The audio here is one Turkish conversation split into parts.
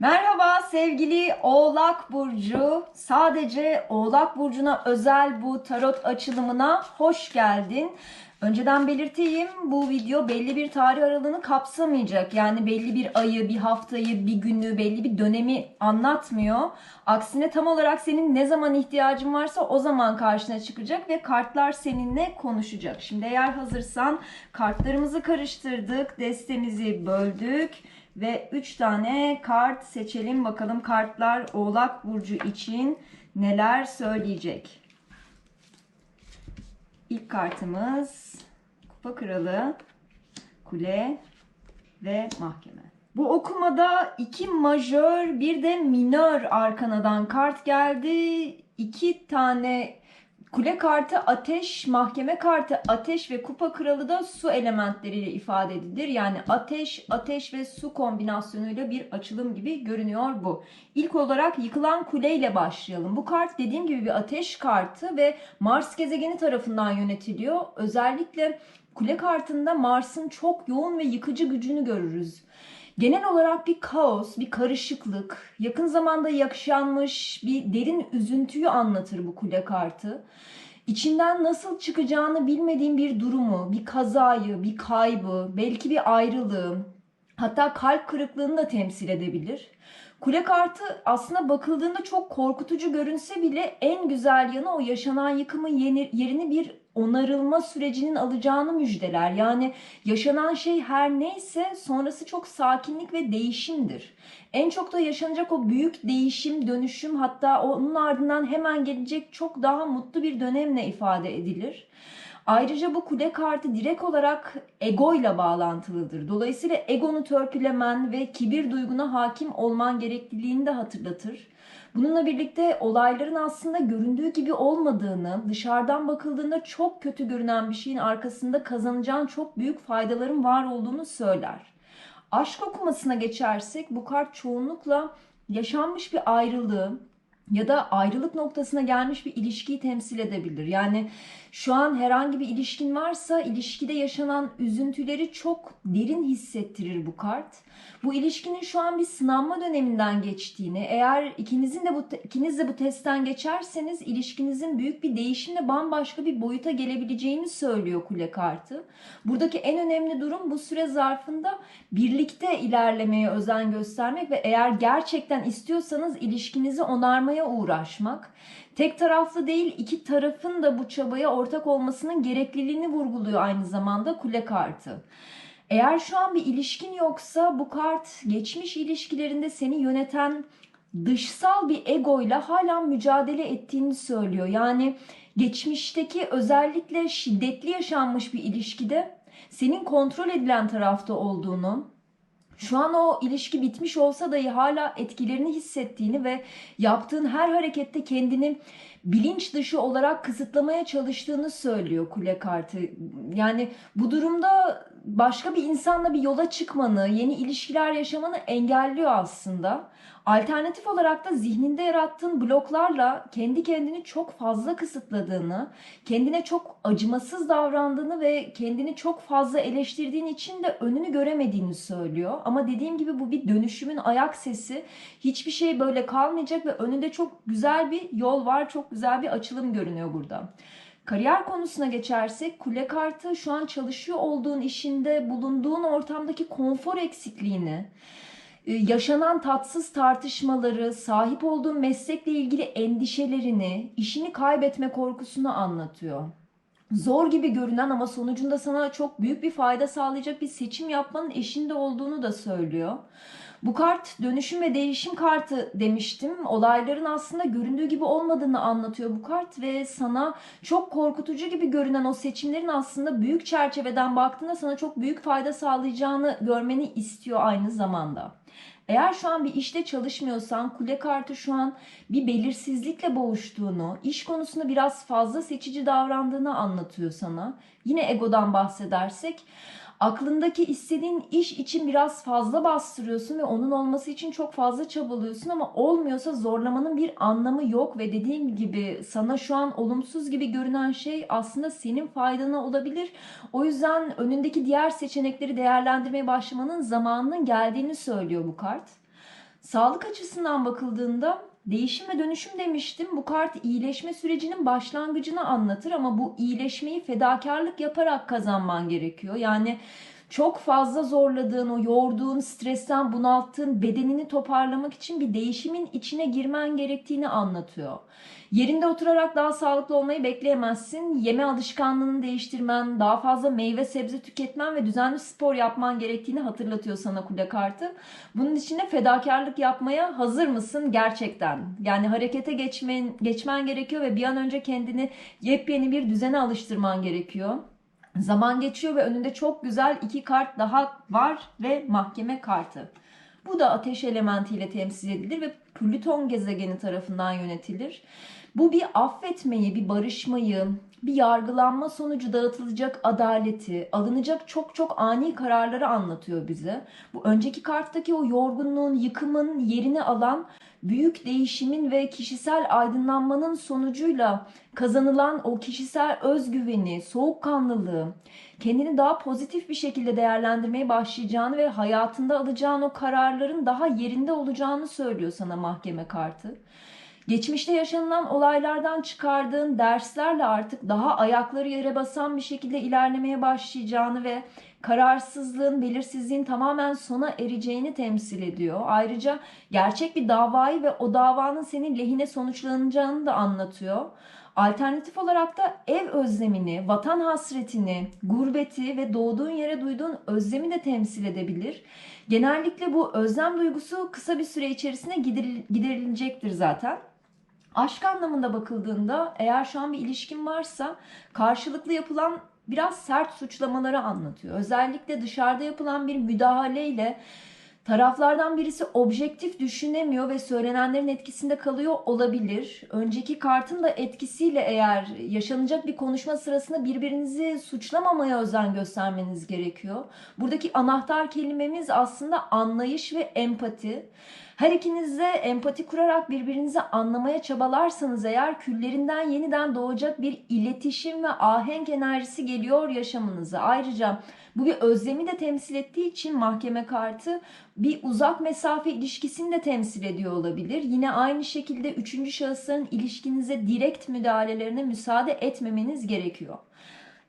Merhaba sevgili Oğlak Burcu. Sadece Oğlak Burcu'na özel bu tarot açılımına hoş geldin. Önceden belirteyim bu video belli bir tarih aralığını kapsamayacak. Yani belli bir ayı, bir haftayı, bir günü, belli bir dönemi anlatmıyor. Aksine tam olarak senin ne zaman ihtiyacın varsa o zaman karşına çıkacak ve kartlar seninle konuşacak. Şimdi eğer hazırsan kartlarımızı karıştırdık, destemizi böldük. Ve 3 tane kart seçelim bakalım kartlar Oğlak Burcu için neler söyleyecek. İlk kartımız Kupa Kralı, Kule ve Mahkeme. Bu okumada iki majör bir de minör arkanadan kart geldi. İki tane Kule kartı ateş, mahkeme kartı ateş ve kupa kralı da su elementleriyle ifade edilir. Yani ateş, ateş ve su kombinasyonuyla bir açılım gibi görünüyor bu. İlk olarak yıkılan kule ile başlayalım. Bu kart dediğim gibi bir ateş kartı ve Mars gezegeni tarafından yönetiliyor. Özellikle kule kartında Mars'ın çok yoğun ve yıkıcı gücünü görürüz. Genel olarak bir kaos, bir karışıklık, yakın zamanda yaşanmış bir derin üzüntüyü anlatır bu kule kartı. İçinden nasıl çıkacağını bilmediğin bir durumu, bir kazayı, bir kaybı, belki bir ayrılığı, hatta kalp kırıklığını da temsil edebilir. Kule kartı aslında bakıldığında çok korkutucu görünse bile en güzel yanı o yaşanan yıkımın yerini bir onarılma sürecinin alacağını müjdeler. Yani yaşanan şey her neyse sonrası çok sakinlik ve değişimdir. En çok da yaşanacak o büyük değişim, dönüşüm hatta onun ardından hemen gelecek çok daha mutlu bir dönemle ifade edilir. Ayrıca bu kule kartı direkt olarak ego ile bağlantılıdır. Dolayısıyla egonu törpülemen ve kibir duyguna hakim olman gerekliliğini de hatırlatır. Bununla birlikte olayların aslında göründüğü gibi olmadığını, dışarıdan bakıldığında çok kötü görünen bir şeyin arkasında kazanacağın çok büyük faydaların var olduğunu söyler. Aşk okumasına geçersek bu kart çoğunlukla yaşanmış bir ayrılığı, ya da ayrılık noktasına gelmiş bir ilişkiyi temsil edebilir. Yani şu an herhangi bir ilişkin varsa ilişkide yaşanan üzüntüleri çok derin hissettirir bu kart. Bu ilişkinin şu an bir sınanma döneminden geçtiğini, eğer ikinizin de bu ikiniz de bu testten geçerseniz ilişkinizin büyük bir değişimle bambaşka bir boyuta gelebileceğini söylüyor kule kartı. Buradaki en önemli durum bu süre zarfında birlikte ilerlemeye özen göstermek ve eğer gerçekten istiyorsanız ilişkinizi onarmaya uğraşmak. Tek taraflı değil iki tarafın da bu çabaya ortak olmasının gerekliliğini vurguluyor aynı zamanda kule kartı. Eğer şu an bir ilişkin yoksa bu kart geçmiş ilişkilerinde seni yöneten dışsal bir egoyla hala mücadele ettiğini söylüyor. Yani geçmişteki özellikle şiddetli yaşanmış bir ilişkide senin kontrol edilen tarafta olduğunu, şu an o ilişki bitmiş olsa dahi hala etkilerini hissettiğini ve yaptığın her harekette kendini bilinç dışı olarak kısıtlamaya çalıştığını söylüyor kule kartı. Yani bu durumda başka bir insanla bir yola çıkmanı, yeni ilişkiler yaşamanı engelliyor aslında. Alternatif olarak da zihninde yarattığın bloklarla kendi kendini çok fazla kısıtladığını, kendine çok acımasız davrandığını ve kendini çok fazla eleştirdiğin için de önünü göremediğini söylüyor. Ama dediğim gibi bu bir dönüşümün ayak sesi. Hiçbir şey böyle kalmayacak ve önünde çok güzel bir yol var, çok güzel bir açılım görünüyor burada. Kariyer konusuna geçersek kule kartı şu an çalışıyor olduğun işinde bulunduğun ortamdaki konfor eksikliğini, e, yaşanan tatsız tartışmaları, sahip olduğun meslekle ilgili endişelerini, işini kaybetme korkusunu anlatıyor. Zor gibi görünen ama sonucunda sana çok büyük bir fayda sağlayacak bir seçim yapmanın eşinde olduğunu da söylüyor. Bu kart dönüşüm ve değişim kartı demiştim. Olayların aslında göründüğü gibi olmadığını anlatıyor bu kart ve sana çok korkutucu gibi görünen o seçimlerin aslında büyük çerçeveden baktığında sana çok büyük fayda sağlayacağını görmeni istiyor aynı zamanda. Eğer şu an bir işte çalışmıyorsan kule kartı şu an bir belirsizlikle boğuştuğunu, iş konusunda biraz fazla seçici davrandığını anlatıyor sana. Yine egodan bahsedersek aklındaki istediğin iş için biraz fazla bastırıyorsun ve onun olması için çok fazla çabalıyorsun ama olmuyorsa zorlamanın bir anlamı yok ve dediğim gibi sana şu an olumsuz gibi görünen şey aslında senin faydana olabilir. O yüzden önündeki diğer seçenekleri değerlendirmeye başlamanın zamanının geldiğini söylüyor bu kart. Sağlık açısından bakıldığında değişim ve dönüşüm demiştim. Bu kart iyileşme sürecinin başlangıcını anlatır ama bu iyileşmeyi fedakarlık yaparak kazanman gerekiyor. Yani çok fazla zorladığın, o yorduğun, stresten bunalttığın bedenini toparlamak için bir değişimin içine girmen gerektiğini anlatıyor. Yerinde oturarak daha sağlıklı olmayı bekleyemezsin. Yeme alışkanlığını değiştirmen, daha fazla meyve sebze tüketmen ve düzenli spor yapman gerektiğini hatırlatıyor sana kule kartı. Bunun için de fedakarlık yapmaya hazır mısın gerçekten? Yani harekete geçmen, geçmen gerekiyor ve bir an önce kendini yepyeni bir düzene alıştırman gerekiyor. Zaman geçiyor ve önünde çok güzel iki kart daha var ve mahkeme kartı. Bu da ateş elementiyle temsil edilir ve Plüton gezegeni tarafından yönetilir. Bu bir affetmeyi, bir barışmayı, bir yargılanma sonucu dağıtılacak adaleti, alınacak çok çok ani kararları anlatıyor bize. Bu önceki karttaki o yorgunluğun, yıkımın yerini alan büyük değişimin ve kişisel aydınlanmanın sonucuyla kazanılan o kişisel özgüveni, soğukkanlılığı, kendini daha pozitif bir şekilde değerlendirmeye başlayacağını ve hayatında alacağın o kararların daha yerinde olacağını söylüyor sana mahkeme kartı. Geçmişte yaşanılan olaylardan çıkardığın derslerle artık daha ayakları yere basan bir şekilde ilerlemeye başlayacağını ve kararsızlığın, belirsizliğin tamamen sona ereceğini temsil ediyor. Ayrıca gerçek bir davayı ve o davanın senin lehine sonuçlanacağını da anlatıyor. Alternatif olarak da ev özlemini, vatan hasretini, gurbeti ve doğduğun yere duyduğun özlemi de temsil edebilir. Genellikle bu özlem duygusu kısa bir süre içerisinde giderilecektir zaten. Aşk anlamında bakıldığında eğer şu an bir ilişkin varsa karşılıklı yapılan biraz sert suçlamaları anlatıyor. Özellikle dışarıda yapılan bir müdahaleyle Taraflardan birisi objektif düşünemiyor ve söylenenlerin etkisinde kalıyor olabilir. Önceki kartın da etkisiyle eğer yaşanacak bir konuşma sırasında birbirinizi suçlamamaya özen göstermeniz gerekiyor. Buradaki anahtar kelimemiz aslında anlayış ve empati. Her ikiniz empati kurarak birbirinizi anlamaya çabalarsanız eğer küllerinden yeniden doğacak bir iletişim ve ahenk enerjisi geliyor yaşamınıza. Ayrıca bu bir özlemi de temsil ettiği için mahkeme kartı bir uzak mesafe ilişkisini de temsil ediyor olabilir. Yine aynı şekilde üçüncü şahısların ilişkinize direkt müdahalelerine müsaade etmemeniz gerekiyor.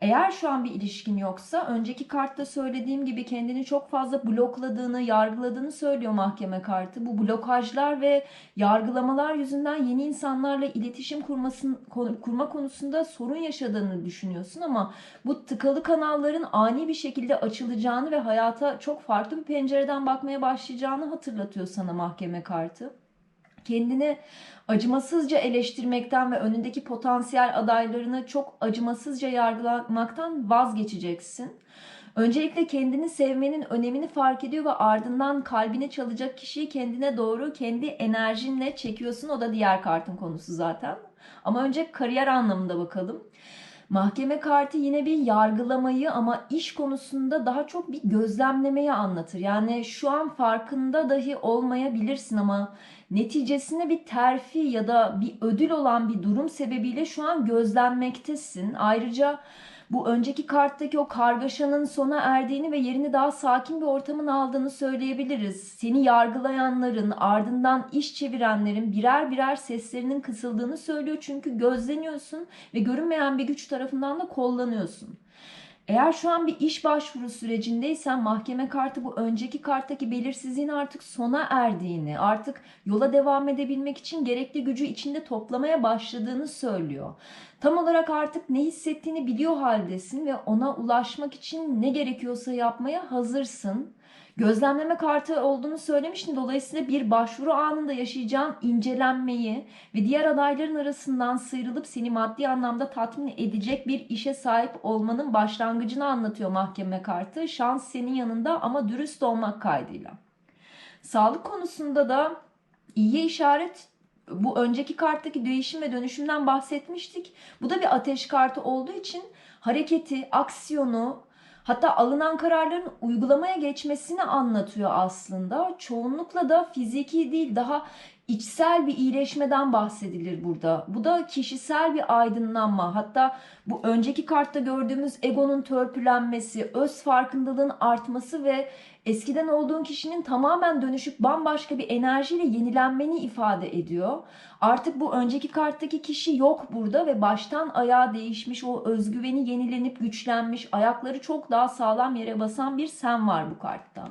Eğer şu an bir ilişkin yoksa önceki kartta söylediğim gibi kendini çok fazla blokladığını, yargıladığını söylüyor mahkeme kartı. Bu blokajlar ve yargılamalar yüzünden yeni insanlarla iletişim kurmasın, kurma konusunda sorun yaşadığını düşünüyorsun ama bu tıkalı kanalların ani bir şekilde açılacağını ve hayata çok farklı bir pencereden bakmaya başlayacağını hatırlatıyor sana mahkeme kartı kendini acımasızca eleştirmekten ve önündeki potansiyel adaylarını çok acımasızca yargılamaktan vazgeçeceksin. Öncelikle kendini sevmenin önemini fark ediyor ve ardından kalbine çalacak kişiyi kendine doğru kendi enerjinle çekiyorsun. O da diğer kartın konusu zaten. Ama önce kariyer anlamında bakalım. Mahkeme kartı yine bir yargılamayı ama iş konusunda daha çok bir gözlemlemeyi anlatır. Yani şu an farkında dahi olmayabilirsin ama neticesinde bir terfi ya da bir ödül olan bir durum sebebiyle şu an gözlenmektesin. Ayrıca bu önceki karttaki o kargaşanın sona erdiğini ve yerini daha sakin bir ortamın aldığını söyleyebiliriz. Seni yargılayanların, ardından iş çevirenlerin birer birer seslerinin kısıldığını söylüyor. Çünkü gözleniyorsun ve görünmeyen bir güç tarafından da kollanıyorsun. Eğer şu an bir iş başvuru sürecindeysen mahkeme kartı bu önceki karttaki belirsizliğin artık sona erdiğini, artık yola devam edebilmek için gerekli gücü içinde toplamaya başladığını söylüyor. Tam olarak artık ne hissettiğini biliyor haldesin ve ona ulaşmak için ne gerekiyorsa yapmaya hazırsın. Gözlemleme kartı olduğunu söylemiştim. Dolayısıyla bir başvuru anında yaşayacağın incelenmeyi ve diğer adayların arasından sıyrılıp seni maddi anlamda tatmin edecek bir işe sahip olmanın başlangıcını anlatıyor mahkeme kartı. Şans senin yanında ama dürüst olmak kaydıyla. Sağlık konusunda da iyi işaret bu önceki karttaki değişim ve dönüşümden bahsetmiştik. Bu da bir ateş kartı olduğu için hareketi, aksiyonu, Hatta alınan kararların uygulamaya geçmesini anlatıyor aslında. Çoğunlukla da fiziki değil daha içsel bir iyileşmeden bahsedilir burada. Bu da kişisel bir aydınlanma. Hatta bu önceki kartta gördüğümüz egonun törpülenmesi, öz farkındalığın artması ve eskiden olduğun kişinin tamamen dönüşüp bambaşka bir enerjiyle yenilenmeni ifade ediyor. Artık bu önceki karttaki kişi yok burada ve baştan ayağa değişmiş, o özgüveni yenilenip güçlenmiş, ayakları çok daha sağlam yere basan bir sen var bu kartta.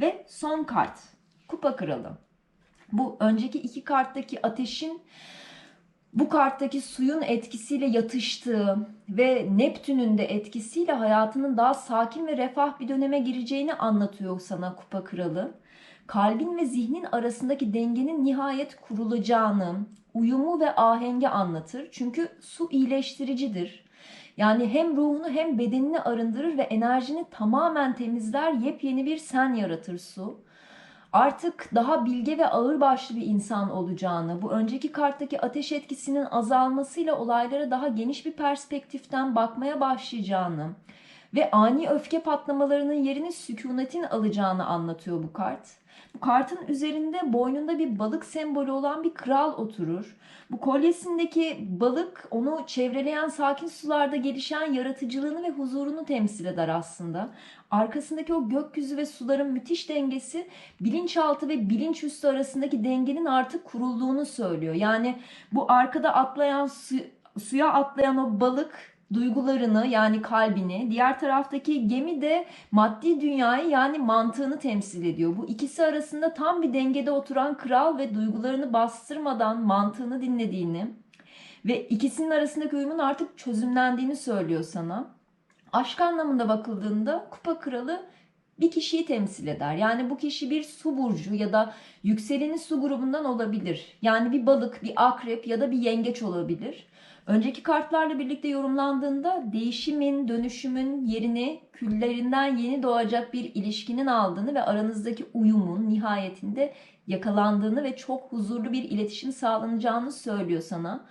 Ve son kart, Kupa Kralı. Bu önceki iki karttaki ateşin bu karttaki suyun etkisiyle yatıştığı ve Neptün'ün de etkisiyle hayatının daha sakin ve refah bir döneme gireceğini anlatıyor sana Kupa Kralı. Kalbin ve zihnin arasındaki dengenin nihayet kurulacağını, uyumu ve ahengi anlatır. Çünkü su iyileştiricidir. Yani hem ruhunu hem bedenini arındırır ve enerjini tamamen temizler, yepyeni bir sen yaratır su artık daha bilge ve ağırbaşlı bir insan olacağını, bu önceki karttaki ateş etkisinin azalmasıyla olaylara daha geniş bir perspektiften bakmaya başlayacağını ve ani öfke patlamalarının yerini sükunetin alacağını anlatıyor bu kart. Bu kartın üzerinde boynunda bir balık sembolü olan bir kral oturur. Bu kolyesindeki balık onu çevreleyen sakin sularda gelişen yaratıcılığını ve huzurunu temsil eder aslında. Arkasındaki o gökyüzü ve suların müthiş dengesi bilinçaltı ve bilinçüstü arasındaki dengenin artık kurulduğunu söylüyor. Yani bu arkada atlayan su, suya atlayan o balık duygularını yani kalbini, diğer taraftaki gemi de maddi dünyayı yani mantığını temsil ediyor. Bu ikisi arasında tam bir dengede oturan kral ve duygularını bastırmadan mantığını dinlediğini ve ikisinin arasındaki uyumun artık çözümlendiğini söylüyor sana. Aşk anlamında bakıldığında kupa kralı bir kişiyi temsil eder. Yani bu kişi bir su burcu ya da yükseleni su grubundan olabilir. Yani bir balık, bir akrep ya da bir yengeç olabilir. Önceki kartlarla birlikte yorumlandığında değişimin, dönüşümün yerini küllerinden yeni doğacak bir ilişkinin aldığını ve aranızdaki uyumun nihayetinde yakalandığını ve çok huzurlu bir iletişim sağlanacağını söylüyor sana.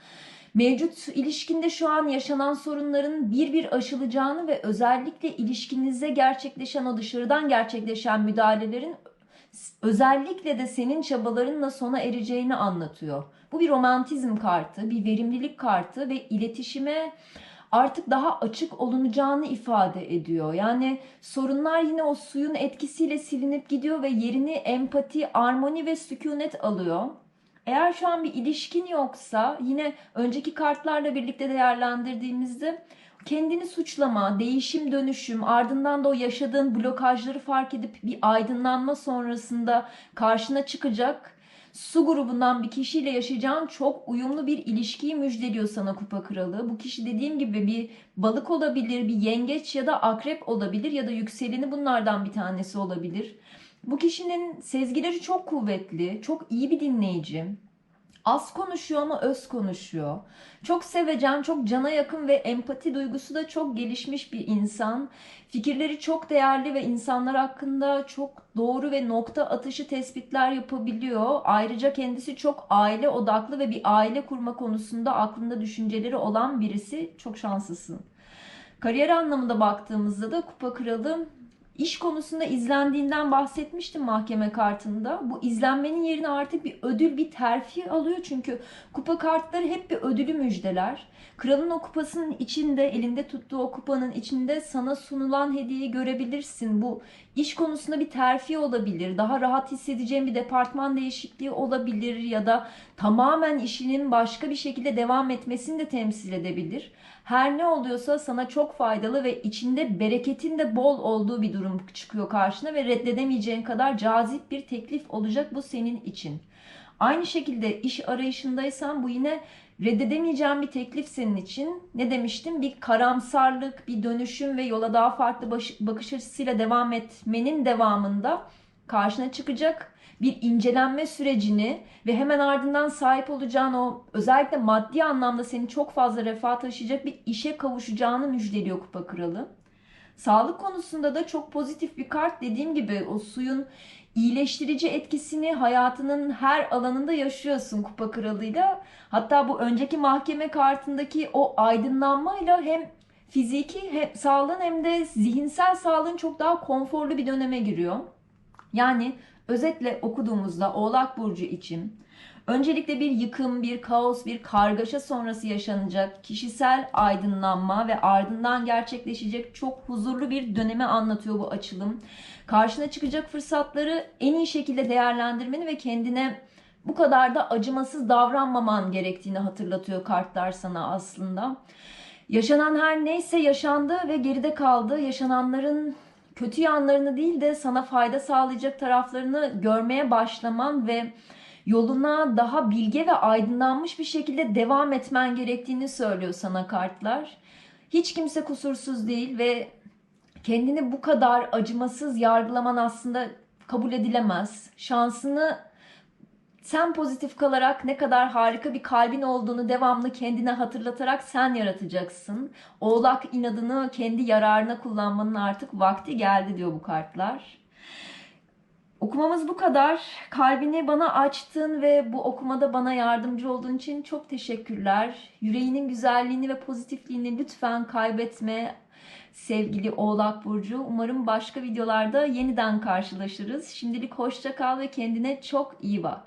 Mevcut ilişkinde şu an yaşanan sorunların bir bir aşılacağını ve özellikle ilişkinize gerçekleşen o dışarıdan gerçekleşen müdahalelerin özellikle de senin çabalarınla sona ereceğini anlatıyor. Bu bir romantizm kartı, bir verimlilik kartı ve iletişime artık daha açık olunacağını ifade ediyor. Yani sorunlar yine o suyun etkisiyle silinip gidiyor ve yerini empati, armoni ve sükunet alıyor. Eğer şu an bir ilişkin yoksa yine önceki kartlarla birlikte değerlendirdiğimizde kendini suçlama, değişim dönüşüm, ardından da o yaşadığın blokajları fark edip bir aydınlanma sonrasında karşına çıkacak su grubundan bir kişiyle yaşayacağın çok uyumlu bir ilişkiyi müjdeliyor sana kupa kralı. Bu kişi dediğim gibi bir balık olabilir, bir yengeç ya da akrep olabilir ya da yükseleni bunlardan bir tanesi olabilir. Bu kişinin sezgileri çok kuvvetli, çok iyi bir dinleyici. Az konuşuyor ama öz konuşuyor. Çok sevecen, çok cana yakın ve empati duygusu da çok gelişmiş bir insan. Fikirleri çok değerli ve insanlar hakkında çok doğru ve nokta atışı tespitler yapabiliyor. Ayrıca kendisi çok aile odaklı ve bir aile kurma konusunda aklında düşünceleri olan birisi. Çok şanslısın. Kariyer anlamında baktığımızda da Kupa Kralı İş konusunda izlendiğinden bahsetmiştim mahkeme kartında. Bu izlenmenin yerine artık bir ödül, bir terfi alıyor. Çünkü kupa kartları hep bir ödülü müjdeler. Kralın o kupasının içinde, elinde tuttuğu o kupanın içinde sana sunulan hediyeyi görebilirsin. Bu iş konusunda bir terfi olabilir. Daha rahat hissedeceğin bir departman değişikliği olabilir ya da tamamen işinin başka bir şekilde devam etmesini de temsil edebilir. Her ne oluyorsa sana çok faydalı ve içinde bereketin de bol olduğu bir durum çıkıyor karşına ve reddedemeyeceğin kadar cazip bir teklif olacak bu senin için. Aynı şekilde iş arayışındaysan bu yine reddedemeyeceğin bir teklif senin için. Ne demiştim? Bir karamsarlık, bir dönüşüm ve yola daha farklı bakış açısıyla devam etmenin devamında karşına çıkacak bir incelenme sürecini ve hemen ardından sahip olacağın o özellikle maddi anlamda seni çok fazla refah taşıyacak bir işe kavuşacağını müjdeliyor Kupa Kralı. Sağlık konusunda da çok pozitif bir kart. Dediğim gibi o suyun iyileştirici etkisini hayatının her alanında yaşıyorsun Kupa Kralı'yla. Hatta bu önceki mahkeme kartındaki o aydınlanmayla hem fiziki hem sağlığın hem de zihinsel sağlığın çok daha konforlu bir döneme giriyor. Yani Özetle okuduğumuzda Oğlak Burcu için öncelikle bir yıkım, bir kaos, bir kargaşa sonrası yaşanacak kişisel aydınlanma ve ardından gerçekleşecek çok huzurlu bir dönemi anlatıyor bu açılım. Karşına çıkacak fırsatları en iyi şekilde değerlendirmeni ve kendine bu kadar da acımasız davranmaman gerektiğini hatırlatıyor kartlar sana aslında. Yaşanan her neyse yaşandı ve geride kaldı. Yaşananların kötü yanlarını değil de sana fayda sağlayacak taraflarını görmeye başlaman ve yoluna daha bilge ve aydınlanmış bir şekilde devam etmen gerektiğini söylüyor sana kartlar. Hiç kimse kusursuz değil ve kendini bu kadar acımasız yargılaman aslında kabul edilemez. Şansını sen pozitif kalarak ne kadar harika bir kalbin olduğunu devamlı kendine hatırlatarak sen yaratacaksın. Oğlak inadını kendi yararına kullanmanın artık vakti geldi diyor bu kartlar. Okumamız bu kadar. Kalbini bana açtın ve bu okumada bana yardımcı olduğun için çok teşekkürler. Yüreğinin güzelliğini ve pozitifliğini lütfen kaybetme sevgili Oğlak Burcu. Umarım başka videolarda yeniden karşılaşırız. Şimdilik hoşça kal ve kendine çok iyi bak.